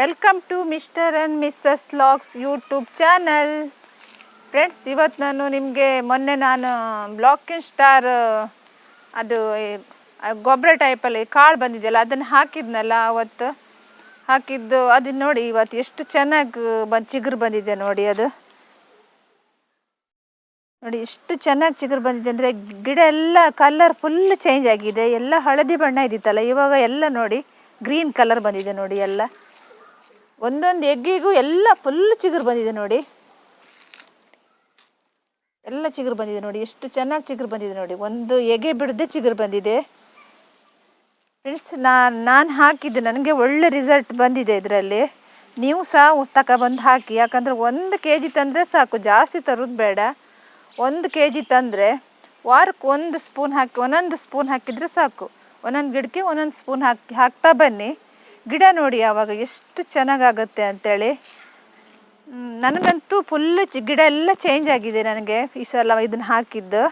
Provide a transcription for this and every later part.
Welcome to mister and missus logs YouTube channel friends ಇವತ್ತು ನಾನು ನಿಮಗೆ ಮೊನ್ನೆ ನಾನು ಬ್ಲಾಕಿನ್ ಸ್ಟಾರ್ ಅದು ಗೊಬ್ಬರ ಟೈಪಲ್ಲಿ ಕಾಳು ಬಂದಿದೆಯಲ್ಲ, ಅದನ್ನು ಹಾಕಿದ್ನಲ್ಲ ಅವತ್ತು. ಹಾಕಿದ್ದು, ಅದನ್ನ ನೋಡಿ ಇವತ್ತು ಎಷ್ಟು ಚೆನ್ನಾಗಿ ಬಂದು ಚಿಗುರು ಬಂದಿದೆ ನೋಡಿ ಅದು. ನೋಡಿ ಎಷ್ಟು ಚೆನ್ನಾಗಿ ಚಿಗುರು ಬಂದಿದೆ ಅಂದರೆ ಗಿಡ ಎಲ್ಲ ಕಲರ್ ಫುಲ್ ಚೇಂಜ್ ಆಗಿದೆ. ಎಲ್ಲ ಹಳದಿ ಬಣ್ಣ ಇದ್ದಿತ್ತಲ್ಲ ಇವಾಗ ಎಲ್ಲ ನೋಡಿ ಗ್ರೀನ್ ಕಲರ್ ಬಂದಿದೆ ನೋಡಿ ಎಲ್ಲ. ಒಂದೊಂದು ಎಗ್ಗಿಗೂ ಎಲ್ಲ ಫುಲ್ ಚಿಗುರು ಬಂದಿದೆ ನೋಡಿ. ಎಲ್ಲ ಚಿಗುರು ಬಂದಿದೆ ನೋಡಿ, ಎಷ್ಟು ಚೆನ್ನಾಗಿ ಚಿಗುರು ಬಂದಿದೆ ನೋಡಿ. ಒಂದು ಎಗೆ ಬಿಡದೆ ಚಿಗುರು ಬಂದಿದೆ. ಫ್ರೆಂಡ್ಸ್ ನಾನು ನಾನು ಹಾಕಿದ್ದು ನನಗೆ ಒಳ್ಳೆ ರಿಸಲ್ಟ್ ಬಂದಿದೆ ಇದರಲ್ಲಿ. ನೀವು ಸಹ ತಗೊಬಂದು ಹಾಕಿ, ಯಾಕಂದರೆ ಒಂದು ಕೆ ಜಿ ತಂದರೆ ಸಾಕು, ಜಾಸ್ತಿ ತರೋದು ಬೇಡ. ಒಂದು ಕೆ ಜಿ ತಂದರೆ ವಾರಕ್ಕೆ ಒಂದು ಸ್ಪೂನ್ ಹಾಕಿ, ಒಂದೊಂದು ಸ್ಪೂನ್ ಹಾಕಿದರೆ ಸಾಕು. ಒಂದೊಂದು ಗಿಡಕ್ಕೆ ಒಂದೊಂದು ಸ್ಪೂನ್ ಹಾಕಿ, ಹಾಕ್ತಾ ಬನ್ನಿ. ಗಿಡ ನೋಡಿ ಆವಾಗ ಎಷ್ಟು ಚೆನ್ನಾಗಾಗುತ್ತೆ ಅಂತೇಳಿ. ನನಗಂತೂ ಫುಲ್ ಗಿಡ ಎಲ್ಲ ಚೇಂಜ್ ಆಗಿದೆ ನನಗೆ ಈ ಸಲ ಇದನ್ನು ಹಾಕಿದ್ದು.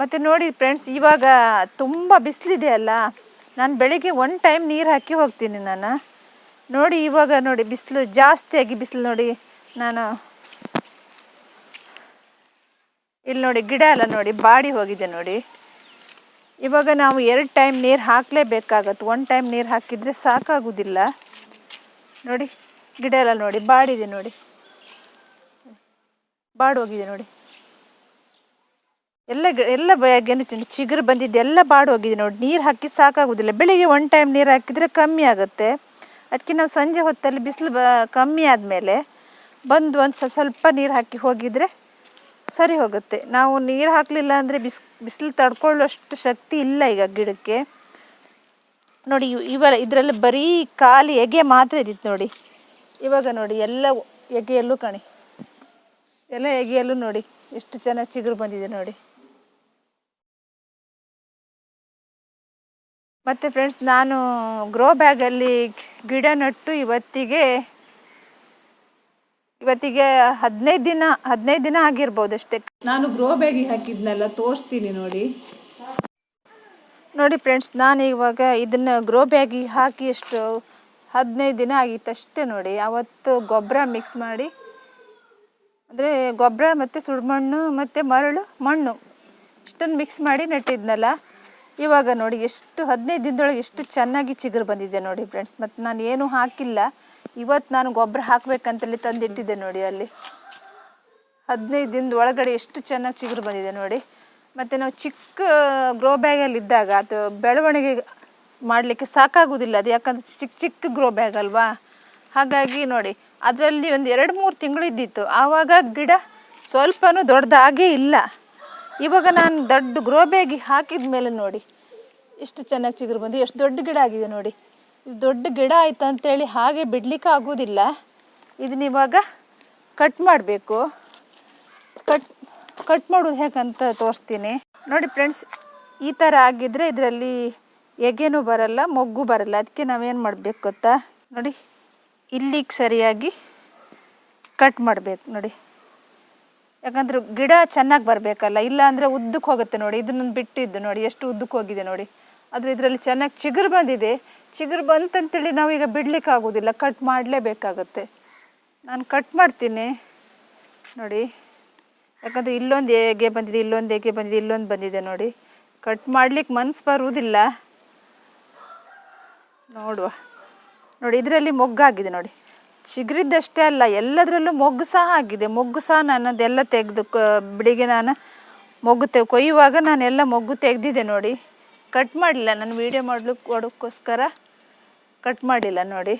ಮತ್ತು ನೋಡಿ ಫ್ರೆಂಡ್ಸ್ ಇವಾಗ ತುಂಬ ಬಿಸಿಲಿದೆ ಅಲ್ಲ. ನಾನು ಬೆಳಿಗ್ಗೆ ಒನ್ ಟೈಮ್ ನೀರು ಹಾಕಿ ಹೋಗ್ತೀನಿ ನಾನು. ನೋಡಿ ಇವಾಗ ನೋಡಿ ಬಿಸಿಲು, ಜಾಸ್ತಿಯಾಗಿ ಬಿಸಿಲು ನೋಡಿ ನಾನು. ಇಲ್ಲಿ ನೋಡಿ ಗಿಡ ಎಲ್ಲ ನೋಡಿ ಬಾಡಿ ಹೋಗಿದೆ ನೋಡಿ. ಇವಾಗ ನಾವು ಎರಡು ಟೈಮ್ ನೀರು ಹಾಕಲೇಬೇಕಾಗತ್ತೆ. ಒನ್ ಟೈಮ್ ನೀರು ಹಾಕಿದರೆ ಸಾಕಾಗೋದಿಲ್ಲ. ನೋಡಿ, ಗಿಡ ಎಲ್ಲ ನೋಡಿ, ಬಾಡಿದೆ ನೋಡಿ. ಬಾಡಿ ಹೋಗಿದೆ ನೋಡಿ. ಎಲ್ಲ ಎಲ್ಲ ತಿಂಡಿ ಚಿಗುರು ಬಂದಿದ್ದು ಎಲ್ಲ ಬಾಡಿ ಹೋಗಿದೆ ನೋಡಿ. ನೀರು ಹಾಕಿ ಸಾಕಾಗೋದಿಲ್ಲ. ಬೆಳಿಗ್ಗೆ ಒನ್ ಟೈಮ್ ನೀರು ಹಾಕಿದರೆ ಕಮ್ಮಿ ಆಗುತ್ತೆ. ಅದಕ್ಕೆ ನಾವು ಸಂಜೆ ಹೊತ್ತಲ್ಲಿ ಬಿಸಿಲು ಬ, ಕಮ್ಮಿ ಆದಮೇಲೆ ಬಂದು ಒಂದು ಸ್ವ- ಸ್ವಲ್ಪ ನೀರು ಹಾಕಿ ಹೋಗಿದರೆ ಸರಿ ಹೋಗುತ್ತೆ. ನಾವು ನೀರು ಹಾಕಲಿಲ್ಲ ಅಂದರೆ ಬಿಸ್, ಬಿಸಿಲು ತಡ್ಕೊಳ್ಳೋಷ್ಟು ಶಕ್ತಿ ಇಲ್ಲ ಈಗ ಗಿಡಕ್ಕೆ. ನೋಡಿ ಇವೆಲ್ಲ ಇವ, ಇದರಲ್ಲಿ ಬರೀ ಖಾಲಿ ಎಗೆ ಮಾತ್ರ ಇದ್ದಿತ್ತು ನೋಡಿ. ಇವಾಗ ನೋಡಿ ಎಲ್ಲ ಎಗೆಯಲ್ಲೂ ಕಣಿ. ಎಲ್ಲ ಎಗೆಯಲ್ಲೂ ನೋಡಿ ಎಷ್ಟು ಚೆನ್ನಾಗಿ ಚಿಗುರು ಬಂದಿದೆ ನೋಡಿ. ಮತ್ತು ಫ್ರೆಂಡ್ಸ್ ನಾನು ಗ್ರೋ ಬ್ಯಾಗಲ್ಲಿ ಗಿಡ ನಟ್ಟು ಇವತ್ತಿಗೆ ಇವತ್ತಿಗೆ ಹದಿನೈದು ದಿನ ಹದಿನೈದು ದಿನ ಆಗಿರ್ಬೋದು ಅಷ್ಟೇ. ನಾನು ಗ್ರೋ ಬ್ಯಾಗಿ ಹಾಕಿದ್ನೆಲ್ಲ ತೋರಿಸ್ತೀನಿ ನೋಡಿ. ನೋಡಿ ಫ್ರೆಂಡ್ಸ್ ನಾನು ಇವಾಗ ಇದನ್ನು ಗ್ರೋ ಬ್ಯಾಗಿಗೆ ಹಾಕಿ ಎಷ್ಟು ಹದಿನೈದು ದಿನ ಆಗಿತ್ತು ಅಷ್ಟೇ ನೋಡಿ. ಅವತ್ತು ಗೊಬ್ಬರ ಮಿಕ್ಸ್ ಮಾಡಿ ಅಂದರೆ ಗೊಬ್ಬರ ಮತ್ತು ಸುಡುಮಣ್ಣು ಮತ್ತು ಮರಳು ಮಣ್ಣು ಇಷ್ಟನ್ನು ಮಿಕ್ಸ್ ಮಾಡಿ ನೆಟ್ಟಿದ್ನಲ್ಲ. ಇವಾಗ ನೋಡಿ ಎಷ್ಟು ಹದಿನೈದು ದಿನದೊಳಗೆ ಎಷ್ಟು ಚೆನ್ನಾಗಿ ಚಿಗುರು ಬಂದಿದೆ ನೋಡಿ ಫ್ರೆಂಡ್ಸ್. ಮತ್ತು ನಾನು ಏನೂ ಹಾಕಿಲ್ಲ. ಇವತ್ತು ನಾನು ಗೊಬ್ಬರ ಹಾಕಬೇಕಂತೇಳಿ ತಂದಿಟ್ಟಿದ್ದೆ ನೋಡಿ ಅಲ್ಲಿ. ಹದಿನೈದು ದಿನದ ಒಳಗಡೆ ಎಷ್ಟು ಚೆನ್ನಾಗಿ ಚಿಗುರು ಬಂದಿದೆ ನೋಡಿ. ಮತ್ತು ನಾವು ಚಿಕ್ಕ ಗ್ರೋ ಬ್ಯಾಗಲ್ಲಿ ಇದ್ದಾಗ ಅದು ಬೆಳವಣಿಗೆ ಮಾಡಲಿಕ್ಕೆ ಸಾಕಾಗೋದಿಲ್ಲ ಅದು ಯಾಕಂದ್ರೆ ಚಿಕ್ಕ ಚಿಕ್ಕ ಗ್ರೋ ಬ್ಯಾಗ್ ಅಲ್ವಾ? ಹಾಗಾಗಿ ನೋಡಿ, ಅದರಲ್ಲಿ ಒಂದು ಎರಡು ಮೂರು ತಿಂಗಳು ಇದ್ದಿತ್ತು. ಆವಾಗ ಗಿಡ ಸ್ವಲ್ಪನೂ ದೊಡ್ಡದಾಗೇ ಇಲ್ಲ. ಇವಾಗ ನಾನು ದೊಡ್ಡ ಗ್ರೋ ಬ್ಯಾಗಿ ಹಾಕಿದ ಮೇಲೆ ನೋಡಿ, ಎಷ್ಟು ಚೆನ್ನಾಗಿ ಚಿಗುರು ಬಂದು ಎಷ್ಟು ದೊಡ್ಡ ಗಿಡ ಆಗಿದೆ ನೋಡಿ. ದೊಡ್ಡ ಗಿಡ ಆಯ್ತು ಅಂತೇಳಿ ಹಾಗೆ ಬಿಡ್ಲಿಕ್ಕೆ ಆಗೋದಿಲ್ಲ. ಇದನ್ನ ಇವಾಗ ಕಟ್ ಮಾಡಬೇಕು. ಕಟ್ ಕಟ್ ಮಾಡೋದು ಹೇಗಂತ ತೋರಿಸ್ತೀನಿ. ನೋಡಿ ಫ್ರೆಂಡ್ಸ್ ಈ ಥರ ಆಗಿದ್ರೆ ಇದರಲ್ಲಿ ಎಗೆನೂ ಬರಲ್ಲ, ಮೊಗ್ಗು ಬರಲ್ಲ. ಅದಕ್ಕೆ ನಾವೇನು ಮಾಡಬೇಕು ಗೊತ್ತಾ? ನೋಡಿ, ಇಲ್ಲಿಗೆ ಸರಿಯಾಗಿ ಕಟ್ ಮಾಡಬೇಕು. ನೋಡಿ, ಯಾಕಂದ್ರೆ ಗಿಡ ಚೆನ್ನಾಗಿ ಬರಬೇಕಲ್ಲ, ಇಲ್ಲ ಅಂದರೆ ಉದ್ದಕ್ಕೆ ಹೋಗುತ್ತೆ ನೋಡಿ. ಇದನ್ನ ಬಿಟ್ಟಿದ್ದು ನೋಡಿ, ಎಷ್ಟು ಉದ್ದಕ್ಕೆ ಹೋಗಿದೆ ನೋಡಿ. ಆದರೆ ಇದರಲ್ಲಿ ಚೆನ್ನಾಗಿ ಚಿಗುರು ಬಂದಿದೆ. ಚಿಗುರು ಬಂತಂತೇಳಿ ನಾವೀಗ ಬಿಡ್ಲಿಕ್ಕೆ ಆಗೋದಿಲ್ಲ ಕಟ್ ಮಾಡಲೇಬೇಕಾಗುತ್ತೆ. ನಾನು ಕಟ್ ಮಾಡ್ತೀನಿ. ನೋಡಿ. ಯಾಕಂದರೆ ಇಲ್ಲೊಂದು ಹೇಗೆ ಬಂದಿದೆ, ಇಲ್ಲೊಂದು ಹೇಗೆ ಬಂದಿದೆ, ಇಲ್ಲೊಂದು ಬಂದಿದೆ ನೋಡಿ. ಕಟ್ ಮಾಡ್ಲಿಕ್ಕೆ ಮನ್ಸು ಬರುವುದಿಲ್ಲ ನೋಡುವ. ನೋಡಿ, ಇದರಲ್ಲಿ ಮೊಗ್ಗಾಗಿದೆ ನೋಡಿ. ಚಿಗುರಿದ್ದಷ್ಟೇ ಅಲ್ಲ, ಎಲ್ಲದರಲ್ಲೂ ಮೊಗ್ಗು ಸಹ ಆಗಿದೆ. ಮೊಗ್ಗು ಸಹ ನಾನು ಅದೆಲ್ಲ ತೆಗೆದು ಬಿಡಿಗೆ ನಾನು ಮೊಗ್ಗು ತೆಗೆ, ಕೊಯ್ಯುವಾಗ ನಾನೆಲ್ಲ ಮೊಗ್ಗು ತೆಗೆದಿದೆ ನೋಡಿ. ಕಟ್ ಮಾಡಲಿಲ್ಲ ನಾನು ವೀಡಿಯೋ ಮಾಡಲು ಕೊಡೋಕ್ಕೋಸ್ಕರ ಕಟ್ ಮಾಡಿಲ್ಲ ನೋಡಿ.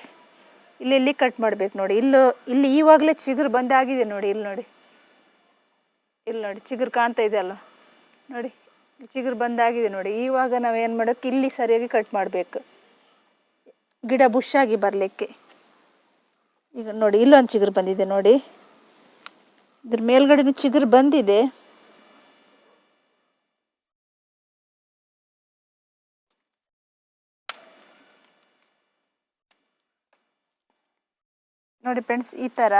ಇಲ್ಲಿ ಇಲ್ಲಿ ಕಟ್ ಮಾಡ್ಬೇಕು ನೋಡಿ. ಇಲ್ಲೂ, ಇಲ್ಲಿ ಈವಾಗಲೇ ಚಿಗುರು ಬಂದಾಗಿದೆ ನೋಡಿ, ಇಲ್ಲಿ ನೋಡಿ. ಇಲ್ಲಿ ನೋಡಿ, ಚಿಗುರು ಕಾಣ್ತಾ ಇದೆ ಅಲ್ಲ ನೋಡಿ ಚಿಗುರು ಬಂದಾಗಿದೆ ನೋಡಿ. ಇವಾಗ ಏನು ಮಾಡೋಕ್ಕೆ ಇಲ್ಲಿ ಸರಿಯಾಗಿ ಕಟ್ ಮಾಡಬೇಕು. ಗಿಡ ಬುಷಾಗಿ ಬರಲಿಕ್ಕೆ. ಈಗ ನೋಡಿ, ಇಲ್ಲೊಂದು ಚಿಗುರು ಬಂದಿದೆ ನೋಡಿ. ಇದ್ರ ಮೇಲ್ಗಡೆನೂ ಚಿಗುರು ಬಂದಿದೆ. ನೋಡಿ ಫ್ರೆಂಡ್ಸ್, ಈ ಥರ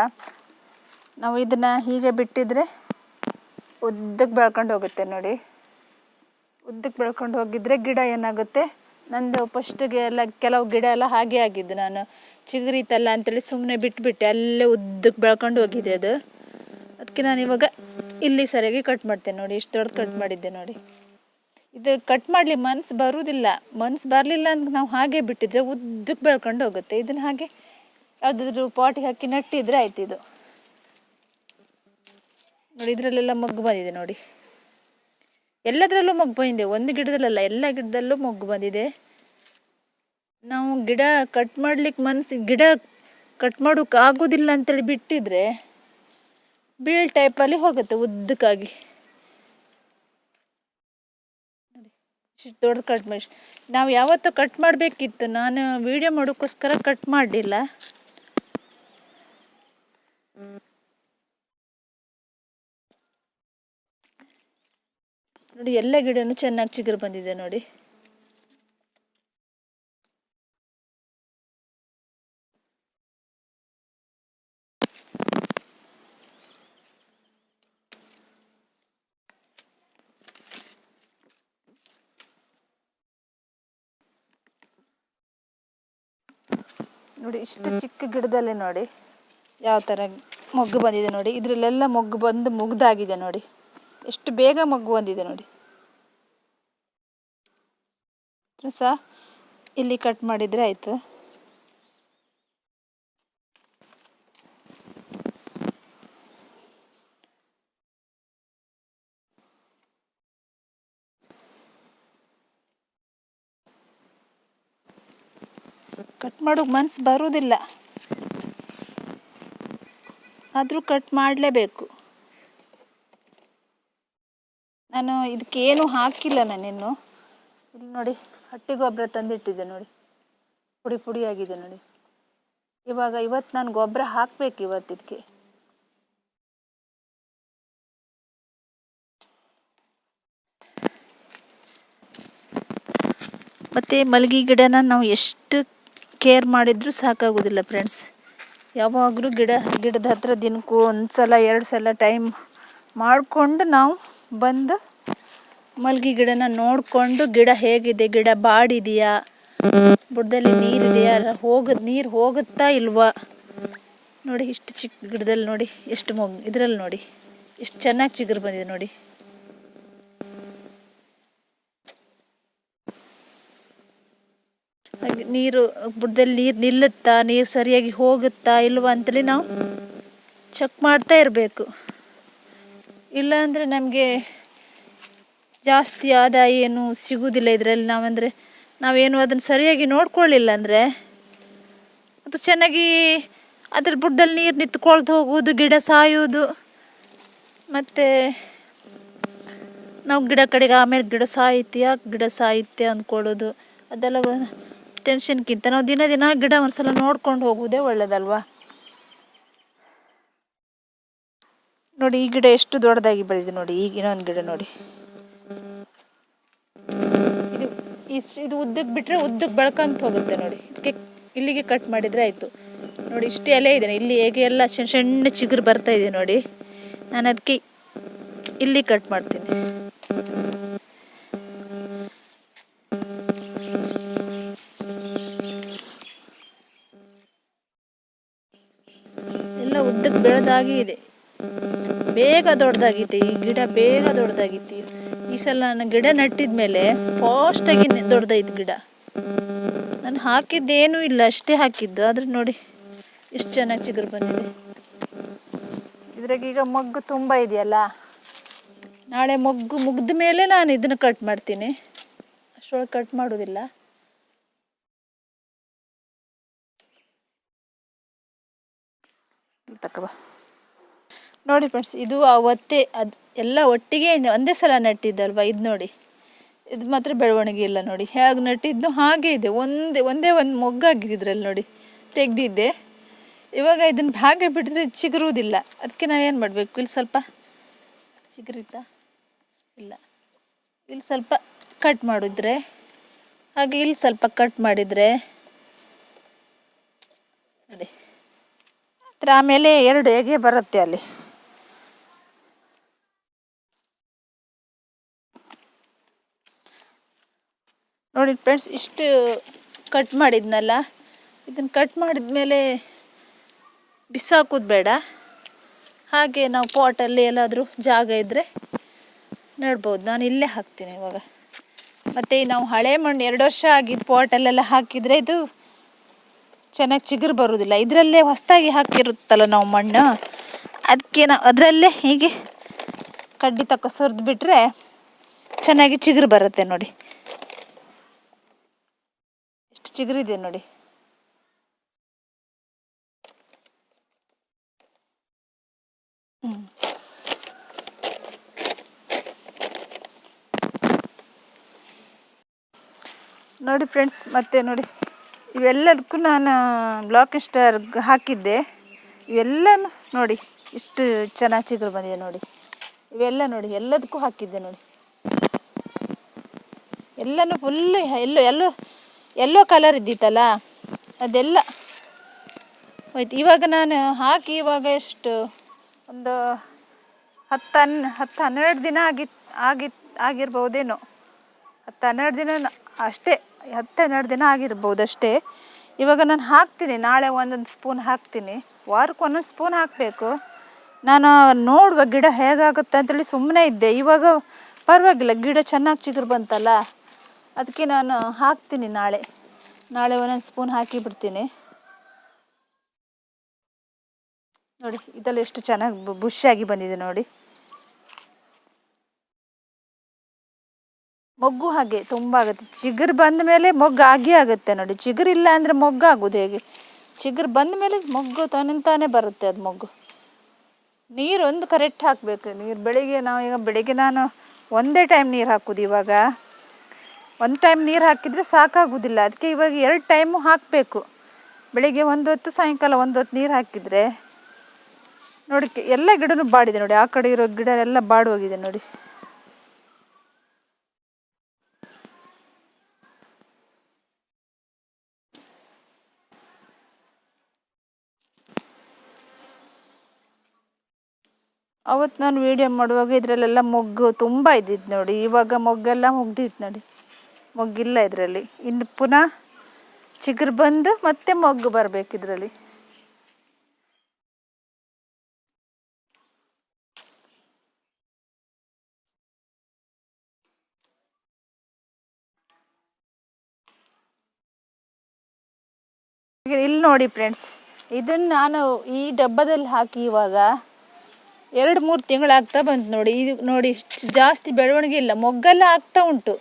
ನಾವು ಇದನ್ನು ಹೀಗೆ ಬಿಟ್ಟಿದ್ರೆ ಉದ್ದಕ್ಕೆ ಬೆಳ್ಕೊಂಡು ಹೋಗುತ್ತೆ ನೋಡಿ. ಉದ್ದಕ್ಕೆ ಬೆಳ್ಕೊಂಡು ಹೋಗಿದ್ರೆ ಗಿಡ ಏನಾಗುತ್ತೆ? ನಂದು ಫಸ್ಟಿಗೆ ಎಲ್ಲ ಕೆಲವು ಗಿಡ ಎಲ್ಲ ಹಾಗೆ ಆಗಿದ್ದು ನಾನು. ಚಿಗುರಿತಲ್ಲ ಅಂತೇಳಿ ಸುಮ್ಮನೆ ಬಿಟ್ಬಿಟ್ಟೆ ಅಲ್ಲೇ ಉದ್ದಕ್ಕೆ ಬೆಳ್ಕೊಂಡು ಹೋಗಿದೆ ಅದು. ಅದಕ್ಕೆ ನಾನು ಇವಾಗ ಇಲ್ಲಿ ಸರಿಯಾಗಿ ಕಟ್ ಮಾಡ್ತೇನೆ ನೋಡಿ, ಇಷ್ಟು ದೊಡ್ಡ ಕಟ್ ಮಾಡಿದ್ದೆ ನೋಡಿ. ಇದು ಕಟ್ ಮಾಡಲಿ ಮನ್ಸು ಬರುವುದಿಲ್ಲ ಮನ್ಸು ಬರಲಿಲ್ಲ ಅಂತ ನಾವು ಹಾಗೆ ಬಿಟ್ಟಿದ್ರೆ ಉದ್ದಕ್ಕೆ ಬೆಳ್ಕೊಂಡು ಹೋಗುತ್ತೆ. ಇದನ್ನು ಹಾಗೆ ಯಾವುದಾದ್ರೂ ಪಾಟಿಗೆ ಹಾಕಿ ನೆಟ್ಟಿದ್ರೆ ಆಯ್ತು ಇದು. ನೋಡಿ, ಇದರಲ್ಲೆಲ್ಲ ಮೊಗ್ಗು ಬಂದಿದೆ ನೋಡಿ. ಎಲ್ಲದರಲ್ಲೂ ಮೊಗ್ಗು ಬಂದಿದೆ. ಒಂದು ಗಿಡದಲ್ಲಲ್ಲ, ಎಲ್ಲ ಗಿಡದಲ್ಲೂ ಮೊಗ್ಗು ಬಂದಿದೆ. ನಾವು ಗಿಡ ಕಟ್ ಮಾಡ್ಲಿಕ್ಕೆ ಮನಸ್ಸಿಗೆ ಗಿಡ ಕಟ್ ಮಾಡೋಕೆ ಆಗೋದಿಲ್ಲ ಅಂತೇಳಿ ಬಿಟ್ಟಿದ್ರೆ ಬೀಳ್ ಟೈಪಲ್ಲಿ ಹೋಗುತ್ತೆ ಉದ್ದಕ್ಕಾಗಿ. ದೊಡ್ಡ ಕಟ್ ಮಾಡಿ. ನಾವು ಯಾವತ್ತೂ ಕಟ್ ಮಾಡಬೇಕಿತ್ತು. ನಾನು ವಿಡಿಯೋ ಮಾಡೋಕ್ಕೋಸ್ಕರ ಕಟ್ ಮಾಡಲಿಲ್ಲ. ನೋಡಿ ಎಲ್ಲ ಗಿಡನೂ ಚೆನ್ನಾಗಿ ಚಿಗುರು ಬಂದಿದೆ ನೋಡಿ. ನೋಡಿ ಇಷ್ಟು ಚಿಕ್ಕ ಗಿಡದಲ್ಲೇ ನೋಡಿ. ಯಾವ ಥರ ಮೊಗ್ಗು ಬಂದಿದೆ ನೋಡಿ. ಇದರಲ್ಲೆಲ್ಲ ಮೊಗ್ಗು ಬಂದು ಮುಗ್ದಾಗಿದೆ ನೋಡಿ. ಎಷ್ಟು ಬೇಗ ಮಗ್ಗು ಬಂದಿದೆ ನೋಡಿ. ಸಹ ಇಲ್ಲಿ ಕಟ್ ಮಾಡಿದರೆ ಆಯಿತು. ಕಟ್ ಮಾಡೋಕೆ ಮನ್ಸು ಬರೋದಿಲ್ಲ. ಆದರೂ ಕಟ್ ಮಾಡಲೇಬೇಕು. ನಾನು ಇದಕ್ಕೆ ಏನು ಹಾಕಿಲ್ಲ ನಾನಿನ್ನು ಇಲ್ಲಿ ನೋಡಿ, ಹಟ್ಟಿ ಗೊಬ್ಬರ ತಂದಿಟ್ಟಿದ್ದೆ ನೋಡಿ. ಪುಡಿ ಪುಡಿ ಆಗಿದೆ ನೋಡಿ. ಇವಾಗ ಇವತ್ತು ನಾನು ಗೊಬ್ಬರ ಹಾಕ್ಬೇಕು ಇವತ್ತು ಇದಕ್ಕೆ. ಮತ್ತೆ ಮಲ್ಗಿ ಗಿಡನ ನಾವು ಎಷ್ಟು ಕೇರ್ ಮಾಡಿದ್ರು ಸಾಕಾಗೋದಿಲ್ಲ ಫ್ರೆಂಡ್ಸ್ ಯಾವಾಗಲೂ ಗಿಡ, ಗಿಡದ ಹತ್ರ ದಿನಕ್ಕೂ ಒಂದು ಸಲ ಎರಡು ಸಲ ಟೈಮ್ ಮಾಡಿಕೊಂಡು ನಾವು ಬಂದು ಮಲ್ಗಿ ಗಿಡನ ನೋಡಿಕೊಂಡು ಗಿಡ ಹೇಗಿದೆ? ಗಿಡ ಬಾಡಿದೆಯಾ? ಬುಡದಲ್ಲಿ ನೀರಿದೆಯಾ? ಹೋಗೋದು ನೀರು ಹೋಗುತ್ತಾ ಇಲ್ವಾ? ನೋಡಿ ಇಷ್ಟು ಚಿಕ್ಕ ಗಿಡದಲ್ಲಿ ನೋಡಿ, ಎಷ್ಟು ಮೊಗ್ ಇದರಲ್ಲಿ ನೋಡಿ ಎಷ್ಟು ಚೆನ್ನಾಗಿ ಚಿಗುರು ಬಂದಿದೆ ನೋಡಿ. ನೀರು, ಬುಡದಲ್ಲಿ ನೀರು ನಿಲ್ಲುತ್ತಾ, ನೀರು ಸರಿಯಾಗಿ ಹೋಗುತ್ತಾ ಇಲ್ವಾ ಅಂತೇಳಿ ನಾವು ಚೆಕ್ ಮಾಡ್ತಾ ಇರಬೇಕು. ಇಲ್ಲಾಂದರೆ ನಮಗೆ ಜಾಸ್ತಿ ಆದಾಯ ಏನು ಸಿಗುವುದಿಲ್ಲ ಇದರಲ್ಲಿ. ನಾವಂದರೆ ನಾವೇನು ಅದನ್ನು ಸರಿಯಾಗಿ ನೋಡ್ಕೊಳ್ಳಿಲ್ಲ ಅಂದರೆ ಅದು ಚೆನ್ನಾಗಿ ಅದ್ರ ಬುಡದಲ್ಲಿ ನೀರು ನಿಂತ್ಕೊಳ್ತು ಹೋಗುವುದು, ಗಿಡ ಸಾಯುವುದು. ಮತ್ತು ನಾವು ಗಿಡ ಕಡೆಗೆ ಆಮೇಲೆ ಗಿಡ ಸಾಹಿತ್ಯ ಗಿಡ ಸಾಯುತ್ತೆ ಅಂದ್ಕೊಳ್ಳೋದು ಅದೆಲ್ಲ ಟೆನ್ಷನ್ಗಿಂತ ನಾವು ದಿನ ದಿನ ಗಿಡ ಒಂದ್ಸಲ ನೋಡ್ಕೊಂಡು ಹೋಗುವುದೇ ಒಳ್ಳೇದಲ್ವಾ? ನೋಡಿ, ಈ ಗಿಡ ಎಷ್ಟು ದೊಡ್ಡದಾಗಿ ಬೆಳೆದಿದೆ ನೋಡಿ, ಈಗ ಇನ್ನೊಂದು ಗಿಡ ನೋಡಿ. ಇದು ಇದು ಉದ್ದಕ್ಕೆ ಬಿಟ್ಟರೆ ಉದ್ದಕ್ಕೆ ಬೆಳ್ಕೊಂತ ಹೋಗುತ್ತೆ ನೋಡಿ. ಇಲ್ಲಿಗೆ ಕಟ್ ಮಾಡಿದರೆ ಆಯಿತು. ನೋಡಿ, ಇಷ್ಟು ಎಲೆ ಇದೆ. ಇಲ್ಲಿ ಹೇಗೆ ಎಲ್ಲ ಸಣ್ಣ ಸಣ್ಣ ಚಿಗುರು ಬರ್ತಾ ಇದೆ ನೋಡಿ. ನಾನು ಅದಕ್ಕೆ ಇಲ್ಲಿ ಕಟ್ ಮಾಡ್ತೀನಿ. ಎಲ್ಲ ಉದ್ದಕ್ಕೆ ಬೆಳೆದಾಗಿ ಇದೆ. ಬೇಗ ದೊಡ್ಡದಾಗಿತ್ತು ಈ ಗಿಡ ಬೇಗ ದೊಡ್ಡದಾಗಿತ್ತು. ಈ ಸಲ ನಾನು ಗಿಡ ನಟ್ಟಿದ ಮೇಲೆ ಫಾಸ್ಟಾಗಿ ದೊಡ್ಡದಾಯ್ತು ಗಿಡ. ನಾನು ಹಾಕಿದ್ದೇನೂ ಇಲ್ಲ, ಅಷ್ಟೇ ಹಾಕಿದ್ದು. ಆದರೆ ನೋಡಿ, ಎಷ್ಟು ಚೆನ್ನಾಗಿ ಚಿಗುರು ಬಂದಿದೆ. ಇದ್ರಾಗೀಗ ಮೊಗ್ಗು ತುಂಬ ಇದೆಯಲ್ಲ? ನಾಳೆ ಮೊಗ್ಗು ಮುಗ್ದ ಮೇಲೆ ನಾನು ಇದನ್ನು ಕಟ್ ಮಾಡ್ತೀನಿ. ಅಷ್ಟೊಳಗೆ ಕಟ್ ಮಾಡೋದಿಲ್ಲ. ತಕಬ ನೋಡಿ ಫ್ರೆಂಡ್ಸ್ ಇದು ಆ ಒತ್ತೆ, ಅದು ಎಲ್ಲ ಒಟ್ಟಿಗೆ ಒಂದೇ ಸಲ ನೆಟ್ಟಿದ್ದಲ್ವ? ಇದು ನೋಡಿ. ಇದು ಮಾತ್ರ ಬೆಳವಣಿಗೆ ಇಲ್ಲ ನೋಡಿ. ಹೇಗೆ ನೆಟ್ಟಿದ್ದು? ಹಾಗೆ ಇದೆ. ಒಂದೇ ಒಂದೇ ಒಂದು ಮೊಗ್ಗಾಗಿದೆ ಇದರಲ್ಲಿ ನೋಡಿ. ತೆಗೆದಿದ್ದೆ. ಇವಾಗ ಇದನ್ನು ಹಾಗೆ ಬಿಟ್ಟರೆ ಚಿಗುರುವುದಿಲ್ಲ. ಅದಕ್ಕೆ ನಾವೇನು ಮಾಡಬೇಕು? ಇಲ್ಲಿ ಸ್ವಲ್ಪ ಚಿಗುರಿತಾ? ಇಲ್ಲ. ಇಲ್ಲಿ ಸ್ವಲ್ಪ ಕಟ್ ಮಾಡಿದ್ರೆ, ಹಾಗೆ ಇಲ್ಲಿ ಸ್ವಲ್ಪ ಕಟ್ ಮಾಡಿದರೆ, ನೋಡಿ. ಆಮೇಲೆ ಎರಡು ಹೇಗೆ ಬರುತ್ತೆ ಅಲ್ಲಿ. ನೋಡಿ ಫ್ರೆಂಡ್ಸ್, ಇಷ್ಟು ಕಟ್ ಮಾಡಿದ್ನಲ್ಲ? ಇದನ್ನು ಕಟ್ ಮಾಡಿದ್ಮೇಲೆ ಬಿಸಾಕೋದು ಬೇಡ. ಹಾಗೆ ನಾವು ಪಾಟಲ್ಲಿ ಎಲ್ಲಾದರೂ ಜಾಗ ಇದ್ದರೆ ನೆಡ್ಬೋದು. ನಾನು ಇಲ್ಲೇ ಹಾಕ್ತೀನಿ ಇವಾಗ. ಮತ್ತು ನಾವು ಹಳೆ ಮಣ್ಣು, ಎರಡು ವರ್ಷ ಆಗಿದ್ದು ಪಾಟಲ್ಲೆಲ್ಲ ಹಾಕಿದರೆ ಇದು ಚೆನ್ನಾಗಿ ಚಿಗುರು ಬರೋದಿಲ್ಲ. ಇದರಲ್ಲೇ ಹೊಸದಾಗಿ ಹಾಕಿರುತ್ತಲ್ಲ ನಾವು ಮಣ್ಣು? ಅದಕ್ಕೆ ನಾವು ಅದರಲ್ಲೇ ಹೀಗೆ ಕಡ್ಡಿ ತಕ್ಕ ಸುರಿದು ಬಿಟ್ಟರೆ ಚೆನ್ನಾಗಿ ಚಿಗುರು ಬರುತ್ತೆ ನೋಡಿ. ಎಷ್ಟು ಚಿಗುರಿದೆ ನೋಡಿ. ನೋಡಿ ಫ್ರೆಂಡ್ಸ್, ಮತ್ತೆ ನೋಡಿ, ಇವೆಲ್ಲದಕ್ಕೂ ನಾನು ಬ್ಲಾಕ್ ಸ್ಟಾರ್ ಹಾಕಿದ್ದೆ. ಇವೆಲ್ಲನೂ ನೋಡಿ, ಇಷ್ಟು ಚೆನ್ನಾಗಿ ಚಿಗುರು ಬಂದಿದೆ ನೋಡಿ. ಇವೆಲ್ಲ ನೋಡಿ, ಎಲ್ಲದಕ್ಕೂ ಹಾಕಿದ್ದೆ ನೋಡಿ. ಎಲ್ಲನೂ ಫುಲ್ಲು ಎಲ್ಲೋ ಎಲ್ಲೋ ಎಲ್ಲೋ ಕಲರ್ ಇದ್ದಿತ್ತಲ್ಲ? ಅದೆಲ್ಲ ಹೋಯ್ತು. ಇವಾಗ ನಾನು ಹಾಕಿ ಇವಾಗ ಎಷ್ಟು? ಒಂದು ಹತ್ತು ಹನ್, ಹತ್ತು ಹನ್ನೆರಡು ದಿನ ಆಗಿತ್ತು ಆಗಿತ್ತು ಆಗಿರ್ಬೋದೇನೋ. ಹತ್ತು ಹನ್ನೆರಡು ದಿನ ಅಷ್ಟೇ. ಹತ್ತು ಹನ್ನೆರಡು ದಿನ ಆಗಿರ್ಬೋದು ಅಷ್ಟೇ. ಇವಾಗ ನಾನು ಹಾಕ್ತೀನಿ. ನಾಳೆ ಒಂದೊಂದು ಸ್ಪೂನ್ ಹಾಕ್ತೀನಿ. ವಾರಕ್ಕೆ ಒಂದೊಂದು ಸ್ಪೂನ್ ಹಾಕಬೇಕು. ನಾನು ನೋಡುವ ಗಿಡ ಹೇಗಾಗುತ್ತೆ ಅಂತೇಳಿ ಸುಮ್ಮನೆ ಇದ್ದೆ. ಇವಾಗ ಪರವಾಗಿಲ್ಲ. ಗಿಡ ಚೆನ್ನಾಗಿ ಚಿಗುರು ಬಂತಲ್ಲ? ಅದಕ್ಕೆ ನಾನು ಹಾಕ್ತೀನಿ ನಾಳೆ. ನಾಳೆ ಒಂದೊಂದು ಸ್ಪೂನ್ ಹಾಕಿ ಬಿಡ್ತೀನಿ. ನೋಡಿ, ಇದೆಲ್ಲ ಎಷ್ಟು ಚೆನ್ನಾಗಿ ಬುಷ್ಯಾಗಿ ಬಂದಿದೆ ನೋಡಿ. ಮೊಗ್ಗು ಹಾಗೆ ತುಂಬ ಆಗುತ್ತೆ. ಚಿಗುರು ಬಂದ ಮೇಲೆ ಮೊಗ್ಗು ಆಗೇ ಆಗುತ್ತೆ ನೋಡಿ. ಚಿಗುರು ಇಲ್ಲ ಅಂದರೆ ಮೊಗ್ಗು ಆಗೋದು ಹೇಗೆ? ಚಿಗುರು ಬಂದ ಮೇಲೆ ಮೊಗ್ಗು ತಾನೇ ಬರುತ್ತೆ ಅದು ಮೊಗ್ಗು. ನೀರು ಒಂದು ಕರೆಕ್ಟ್ ಹಾಕಬೇಕು. ನೀರು ಬೆಳಿಗ್ಗೆ ನಾವು ಈಗ ಬೆಳಿಗ್ಗೆ ನಾನು ಒಂದೇ ಟೈಮ್ ನೀರು ಹಾಕೋದು ಇವಾಗ. ಒಂದು ಟೈಮ್ ನೀರು ಹಾಕಿದರೆ ಸಾಕಾಗುವುದಿಲ್ಲ ಅದಕ್ಕೆ ಇವಾಗ ಎರಡು ಟೈಮು ಹಾಕಬೇಕು. ಬೆಳಿಗ್ಗೆ ಒಂದು ಹೊತ್ತು, ಸಾಯಂಕಾಲ ಒಂದು ಹೊತ್ತು ನೀರು ಹಾಕಿದರೆ ನೋಡಿ, ಎಲ್ಲ ಗಿಡನೂ ಬಾಡಿದೆ ನೋಡಿ. ಆ ಕಡೆ ಇರೋ ಗಿಡ ಎಲ್ಲ ಬಾಡಿ ಹೋಗಿದೆ ನೋಡಿ. ಅವತ್ತು ನಾನು ವೀಡಿಯೋ ಮಾಡುವಾಗ ಇದರಲ್ಲೆಲ್ಲ ಮೊಗ್ಗು ತುಂಬ ಇದ್ದಿತ್ತು ನೋಡಿ. ಇವಾಗ ಮೊಗ್ಗೆಲ್ಲ ಮುಗ್ದಿತ್ತು ನೋಡಿ. ಮೊಗ್ಗಿಲ್ಲ ಇದರಲ್ಲಿ. ಇನ್ನು ಪುನಃ ಚಿಗುರು ಬಂದು ಮತ್ತೆ ಮೊಗ್ಗು ಬರಬೇಕು ಇದರಲ್ಲಿ. ಇಲ್ಲಿ ನೋಡಿ ಫ್ರೆಂಡ್ಸ್ ಇದನ್ನು ನಾನು ಈ ಡಬ್ಬದಲ್ಲಿ ಹಾಕಿ ಇವಾಗ ಎರಡು ಮೂರು ತಿಂಗಳಾಗ್ತಾ ಬಂತು ನೋಡಿ. ಇದು ನೋಡಿ ಜಾಸ್ತಿ ಬೆಳವಣಿಗೆ ಇಲ್ಲ. ಮೊಗ್ಗೆಲ್ಲ ಆಗ್ತಾ ಉಂಟು.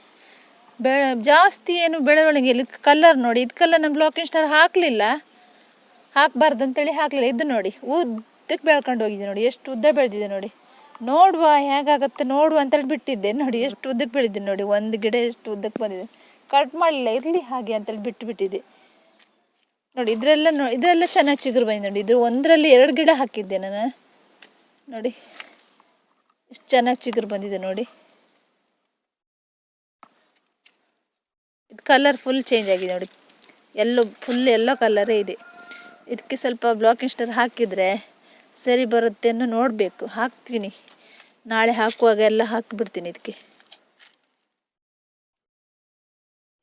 ಬೆ, ಜಾಸ್ತಿ ಏನು ಬೆಳವಣಿಗೆ ಇಲ್ಲಿ. ಕಲರ್ ನೋಡಿ. ಇದು ನಾನು ನಮ್ಮ ಬ್ಲಾಕಿಂಗ್ ಸ್ಟಾರ್ ಹಾಕಲಿಲ್ಲ. ಹಾಕಬಾರ್ದು ಅಂತೇಳಿ ಹಾಕಲಿಲ್ಲ. ಇದು ನೋಡಿ. ಉದ್ದಕ್ಕೆ ಬೆಳ್ಕೊಂಡು ಹೋಗಿದೆ ನೋಡಿ. ಎಷ್ಟು ಉದ್ದ ಬೆಳೆದಿದೆ ನೋಡಿ. ನೋಡುವ ಹೇಗಾಗತ್ತೆ ನೋಡುವ ಅಂತೇಳಿ ಬಿಟ್ಟಿದ್ದೆ. ನೋಡಿ, ಎಷ್ಟು ಉದ್ದಕ್ಕೆ ಬೆಳೆದಿದೆ ನೋಡಿ. ಒಂದು ಗಿಡ ಎಷ್ಟು ಉದ್ದಕ್ಕೆ ಬಂದಿದೆ. ಕಟ್ ಮಾಡಲಿಲ್ಲ. ಇರಲಿ ಹಾಗೆ ಅಂತೇಳಿ ಬಿಟ್ಟು ಬಿಟ್ಟಿದ್ದೆ. ನೋಡಿ, ಇದರೆಲ್ಲ ನೋ, ಇದೆಲ್ಲ ಚೆನ್ನಾಗಿ ಚಿಗುರು ಬಂದಿದೆ ನೋಡಿ. ಇದ್ರ ಒಂದರಲ್ಲಿ ಎರಡು ಗಿಡ ಹಾಕಿದ್ದೆ ನಾನು. ನೋಡಿ, ಎಷ್ಟು ಚೆನ್ನಾಗಿ ಚಿಗುರು ಬಂದಿದೆ ನೋಡಿ. ಇದು ಕಲರ್ ಫುಲ್ ಚೇಂಜ್ ಆಗಿದೆ ನೋಡಿ. ಎಲ್ಲೋ ಫುಲ್ ಎಲ್ಲೋ ಕಲರೇ ಇದೆ. ಇದಕ್ಕೆ ಸ್ವಲ್ಪ ಬ್ಲಾಕಿಂಗ್ ಸ್ಟರ್ ಹಾಕಿದರೆ ಸರಿ ಬರುತ್ತೆ ಅನ್ನೋ ನೋಡಬೇಕು. ಹಾಕ್ತೀನಿ. ನಾಳೆ ಹಾಕುವಾಗ ಎಲ್ಲ ಹಾಕಿಬಿಡ್ತೀನಿ ಇದಕ್ಕೆ.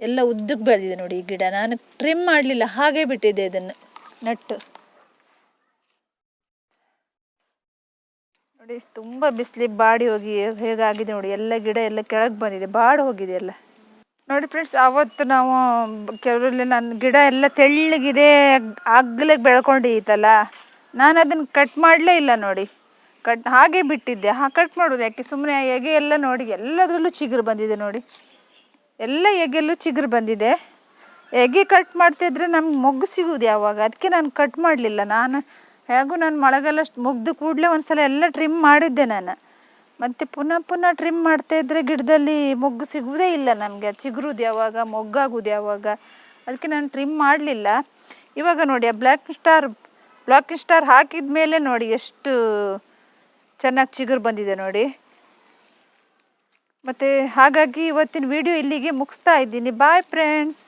ಎಲ್ಲ ಉದ್ದಕ್ಕೆ ಬೆಳೆದಿದೆ ನೋಡಿ ಈ ಗಿಡ. ನಾನು ಟ್ರಿಮ್ ಮಾಡಲಿಲ್ಲ, ಹಾಗೆ ಬಿಟ್ಟಿದ್ದೆ ಇದನ್ನು. ನಟ್ಟು. ನೋಡಿ, ತುಂಬ ಬಿಸಿಲಿ ಬಾಡಿ ಹೋಗಿ ಹೇಗಾಗಿದೆ ನೋಡಿ. ಎಲ್ಲ ಗಿಡ ಎಲ್ಲ ಕೆಳಗೆ ಬಂದಿದೆ. ಬಾಡಿ ಹೋಗಿದೆ ಎಲ್ಲ. ನೋಡಿ ಫ್ರೆಂಡ್ಸ್, ಅವತ್ತು ನಾವು, ಕೆಲವರಲ್ಲಿ ನನ್ನ ಗಿಡ ಎಲ್ಲ ತೆಳ್ಳಗಿದೆ ಅಗ್ಲಕ್ಕೆ ಬೆಳ್ಕೊಂಡಿತ್ತಲ್ಲ, ನಾನು ಅದನ್ನು ಕಟ್ ಮಾಡಲೇ ಇಲ್ಲ ನೋಡಿ. ಕಟ್ ಹಾಗೆ ಬಿಟ್ಟಿದ್ದೆ. ಹಾ ಕಟ್ ಮಾಡೋದು ಯಾಕೆ? ಸುಮ್ಮನೆ ಎಗೆ ಎಲ್ಲ ನೋಡಿ, ಎಲ್ಲದರಲ್ಲೂ ಚಿಗುರು ಬಂದಿದೆ ನೋಡಿ. ಎಲ್ಲ ಎಗೆಲ್ಲೂ ಚಿಗುರು ಬಂದಿದೆ. ಎಗೆ ಕಟ್ ಮಾಡ್ತಿದ್ರೆ ನಮ್ಗೆ ಮೊಗ್ಗು ಸಿಗುವುದು ಯಾವಾಗ? ಅದಕ್ಕೆ ನಾನು ಕಟ್ ಮಾಡಲಿಲ್ಲ. ನಾನು, ಹೇಗೂ ನಾನು ಮಳೆಗಾಲ ಮುಗ್ದು ಕೂಡಲೇ ಒಂದು ಸಲ ಎಲ್ಲ ಟ್ರಿಮ್ ಮಾಡಿದ್ದೆ ನಾನು. ಮತ್ತು ಪುನಃ ಪುನಃ ಟ್ರಿಮ್ ಮಾಡ್ತಾ ಇದ್ದರೆ ಗಿಡದಲ್ಲಿ ಮೊಗ್ಗು ಸಿಗುವುದೇ ಇಲ್ಲ ನನಗೆ ಚಿಗುರುದು ಯಾವಾಗ ಮೊಗ್ಗಾಗೋದು ಯಾವಾಗ. ಅದಕ್ಕೆ ನಾನು ಟ್ರಿಮ್ ಮಾಡಲಿಲ್ಲ. ಇವಾಗ ನೋಡಿ, ಆ ಬ್ಲ್ಯಾಕ್ ಸ್ಟಾರ್ ಬ್ಲ್ಯಾಕ್ ಸ್ಟಾರ್ ಹಾಕಿದ ಮೇಲೆ ನೋಡಿ ಎಷ್ಟು ಚೆನ್ನಾಗಿ ಚಿಗುರು ಬಂದಿದೆ ನೋಡಿ. ಮತ್ತು ಹಾಗಾಗಿ ಇವತ್ತಿನ ವಿಡಿಯೋ ಇಲ್ಲಿಗೆ ಮುಗಿಸ್ತಾ ಇದ್ದೀನಿ. Bye friends